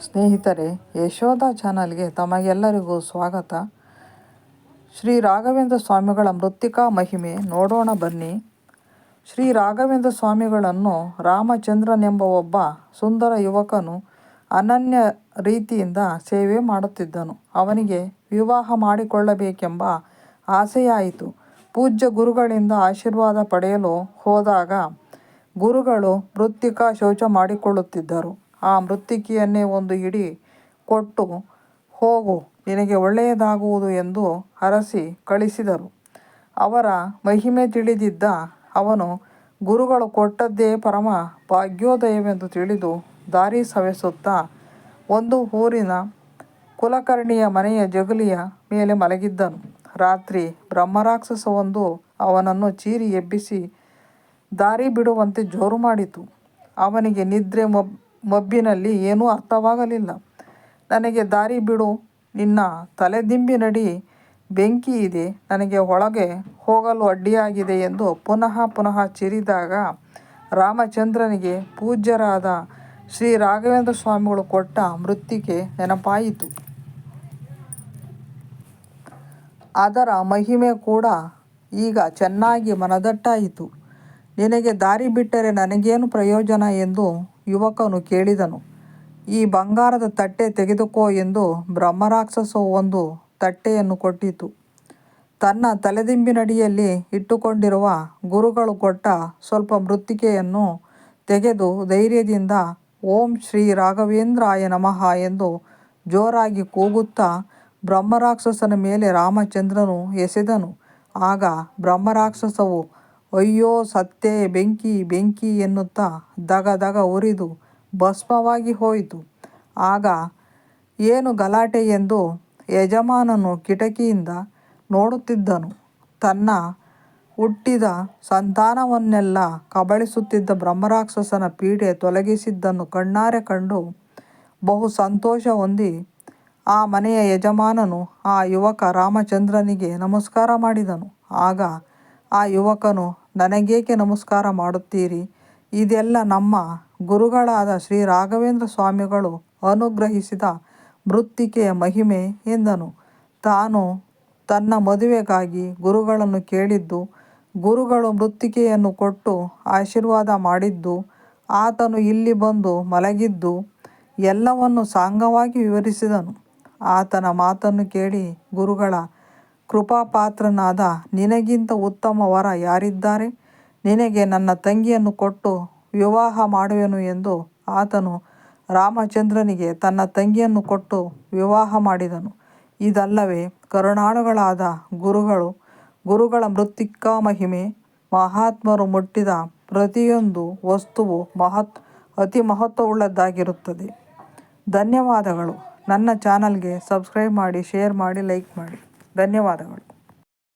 ಸ್ನೇಹಿತರೆ, ಯಶೋಧ ಚಾನಲ್ಗೆ ತಮಗೆಲ್ಲರಿಗೂ ಸ್ವಾಗತ. ಶ್ರೀ ರಾಘವೇಂದ್ರ ಸ್ವಾಮಿಗಳ ಮೃತ್ತಿಕಾ ಮಹಿಮೆ ನೋಡೋಣ ಬನ್ನಿ. ಶ್ರೀ ರಾಘವೇಂದ್ರ ಸ್ವಾಮಿಗಳನ್ನು ರಾಮಚಂದ್ರನೆಂಬ ಒಬ್ಬ ಸುಂದರ ಯುವಕನು ಅನನ್ಯ ರೀತಿಯಿಂದ ಸೇವೆ ಮಾಡುತ್ತಿದ್ದನು. ಅವನಿಗೆ ವಿವಾಹ ಮಾಡಿಕೊಳ್ಳಬೇಕೆಂಬ ಆಸೆಯಾಯಿತು. ಪೂಜ್ಯ ಗುರುಗಳಿಂದ ಆಶೀರ್ವಾದ ಪಡೆಯಲು ಹೋದಾಗ ಗುರುಗಳು ಮೃತ್ತಿಕಾ ಶೌಚ ಮಾಡಿಕೊಳ್ಳುತ್ತಿದ್ದರು. ಆ ಮೃತ್ತಿಕೆಯನ್ನೇ ಒಂದು ಹಿಡಿ ಕೊಟ್ಟು ಹೋಗು, ನಿನಗೆ ಒಳ್ಳೆಯದಾಗುವುದು ಎಂದು ಹರಸಿ ಕಳಿಸಿದರು. ಅವರ ಮಹಿಮೆ ತಿಳಿದಿದ್ದ ಅವನು ಗುರುಗಳು ಕೊಟ್ಟದ್ದೇ ಪರಮ ಭಾಗ್ಯೋದಯವೆಂದು ತಿಳಿದು ದಾರಿ ಸವೆಸುತ್ತಾ ಒಂದು ಊರಿನ ಕುಲಕರ್ಣಿಯ ಮನೆಯ ಜಗಲಿಯ ಮೇಲೆ ಮಲಗಿದ್ದನು. ರಾತ್ರಿ ಬ್ರಹ್ಮರಾಕ್ಷಸವೊಂದು ಅವನನ್ನು ಚೀರಿ ಎಬ್ಬಿಸಿ ದಾರಿ ಬಿಡುವಂತೆ ಜೋರು ಮಾಡಿತು. ಅವನಿಗೆ ನಿದ್ರೆ ಮಬ್ ಮಬ್ಬಿನಲ್ಲಿ ಏನೂ ಅರ್ಥವಾಗಲಿಲ್ಲ. ನನಗೆ ದಾರಿ ಬಿಡು, ನಿನ್ನ ತಲೆದಿಂಬಿನಡಿ, ಬೆಂಕಿ ಇದೆ, ನನಗೆ ಒಳಗೆ ಹೋಗಲು ಅಡ್ಡಿಯಾಗಿದೆ ಎಂದು ಪುನಃ ಪುನಃ ಚಿರಿದಾಗ ರಾಮಚಂದ್ರನಿಗೆ ಪೂಜ್ಯರಾದ ಶ್ರೀ ರಾಘವೇಂದ್ರ ಸ್ವಾಮಿಗಳು ಕೊಟ್ಟ ಮೃತ್ತಿಗೆ ನೆನಪಾಯಿತು. ಅದರ ಮಹಿಮೆ ಕೂಡ ಈಗ ಚೆನ್ನಾಗಿ ಮನದಟ್ಟಾಯಿತು. ನಿನಗೆ ದಾರಿ ಬಿಟ್ಟರೆ ನನಗೇನು ಪ್ರಯೋಜನ ಎಂದು ಯುವಕನು ಕೇಳಿದನು. ಈ ಬಂಗಾರದ ತಟ್ಟೆ ತೆಗೆದುಕೋ ಎಂದು ಬ್ರಹ್ಮರಾಕ್ಷಸವು ಒಂದು ತಟ್ಟೆಯನ್ನು ಕೊಟ್ಟಿತು. ತನ್ನ ತಲೆದಿಂಬಿನಡಿಯಲ್ಲಿ ಇಟ್ಟುಕೊಂಡಿರುವ ಗುರುಗಳು ಕೊಟ್ಟ ಸ್ವಲ್ಪ ಮೃತ್ತಿಕೆಯನ್ನು ತೆಗೆದು ಧೈರ್ಯದಿಂದ ಓಂ ಶ್ರೀ ರಾಘವೇಂದ್ರಾಯ ನಮಃ ಎಂದು ಜೋರಾಗಿ ಕೂಗುತ್ತಾ ಬ್ರಹ್ಮರಾಕ್ಷಸನ ಮೇಲೆ ರಾಮಚಂದ್ರನು ಎಸೆದನು. ಆಗ ಬ್ರಹ್ಮರಾಕ್ಷಸವು ಅಯ್ಯೋ ಸತ್ತೇ ಬೆಂಕಿ ಬೆಂಕಿ ಎನ್ನುತ್ತಾ ದಗ ದಗ ಉರಿದು ಭಸ್ಮವಾಗಿ ಹೋಯಿತು. ಆಗ ಏನು ಗಲಾಟೆ ಎಂದು ಯಜಮಾನನು ಕಿಟಕಿಯಿಂದ ನೋಡುತ್ತಿದ್ದನು. ತನ್ನ ಹುಟ್ಟಿದ ಸಂತಾನವನ್ನೆಲ್ಲ ಕಬಳಿಸುತ್ತಿದ್ದ ಬ್ರಹ್ಮರಾಕ್ಷಸನ ಪೀಡೆ ತೊಲಗಿಸಿದ್ದನ್ನು ಕಣ್ಣಾರೆ ಕಂಡು ಬಹು ಸಂತೋಷ ಹೊಂದಿ ಆ ಮನೆಯ ಯಜಮಾನನು ಆ ಯುವಕ ರಾಮಚಂದ್ರನಿಗೆ ನಮಸ್ಕಾರ ಮಾಡಿದನು. ಆಗ ಆ ಯುವಕನು, ನನಗೇಕೆ ನಮಸ್ಕಾರ ಮಾಡುತ್ತೀರಿ? ಇದೆಲ್ಲ ನಮ್ಮ ಗುರುಗಳಾದ ಶ್ರೀ ರಾಘವೇಂದ್ರ ಸ್ವಾಮಿಗಳು ಅನುಗ್ರಹಿಸಿದ ಮೃತ್ತಿಕೆಯ ಮಹಿಮೆ ಎಂದನು. ತಾನು ತನ್ನ ಮದುವೆಗಾಗಿ ಗುರುಗಳನ್ನು ಕೇಳಿದ್ದು, ಗುರುಗಳು ಮೃತ್ತಿಕೆಯನ್ನು ಕೊಟ್ಟು ಆಶೀರ್ವಾದ ಮಾಡಿದ್ದು, ಆತನು ಇಲ್ಲಿ ಬಂದು ಮಲಗಿದ್ದು ಎಲ್ಲವನ್ನು ಸಾಂಗವಾಗಿ ವಿವರಿಸಿದನು. ಆತನ ಮಾತನ್ನು ಕೇಳಿ ಗುರುಗಳ ಕೃಪಾಪಾತ್ರನಾದ ನಿನಗಿಂತ ಉತ್ತಮ ವರ ಯಾರಿದ್ದಾರೆ? ನಿನಗೆ ನನ್ನ ತಂಗಿಯನ್ನು ಕೊಟ್ಟು ವಿವಾಹ ಮಾಡುವೆನು ಎಂದು ಆತನು ರಾಮಚಂದ್ರನಿಗೆ ತನ್ನ ತಂಗಿಯನ್ನು ಕೊಟ್ಟು ವಿವಾಹ ಮಾಡಿದನು. ಇದಲ್ಲವೇ ಕರುಣಾಳುಗಳಾದ ಗುರುಗಳು, ಗುರುಗಳ ಮೃತ್ತಿಕಾ ಮಹಿಮೆ, ಮಹಾತ್ಮರು ಮುಟ್ಟಿದ ಪ್ರತಿಯೊಂದು ವಸ್ತುವು ಮಹತ್, ಅತಿ ಮಹತ್ವವುಳ್ಳದ್ದಾಗಿರುತ್ತದೆ. ಧನ್ಯವಾದಗಳು. ನನ್ನ ಚಾನಲ್ಗೆ ಸಬ್ಸ್ಕ್ರೈಬ್ ಮಾಡಿ, ಶೇರ್ ಮಾಡಿ, ಲೈಕ್ ಮಾಡಿ. ಧನ್ಯವಾದಗಳು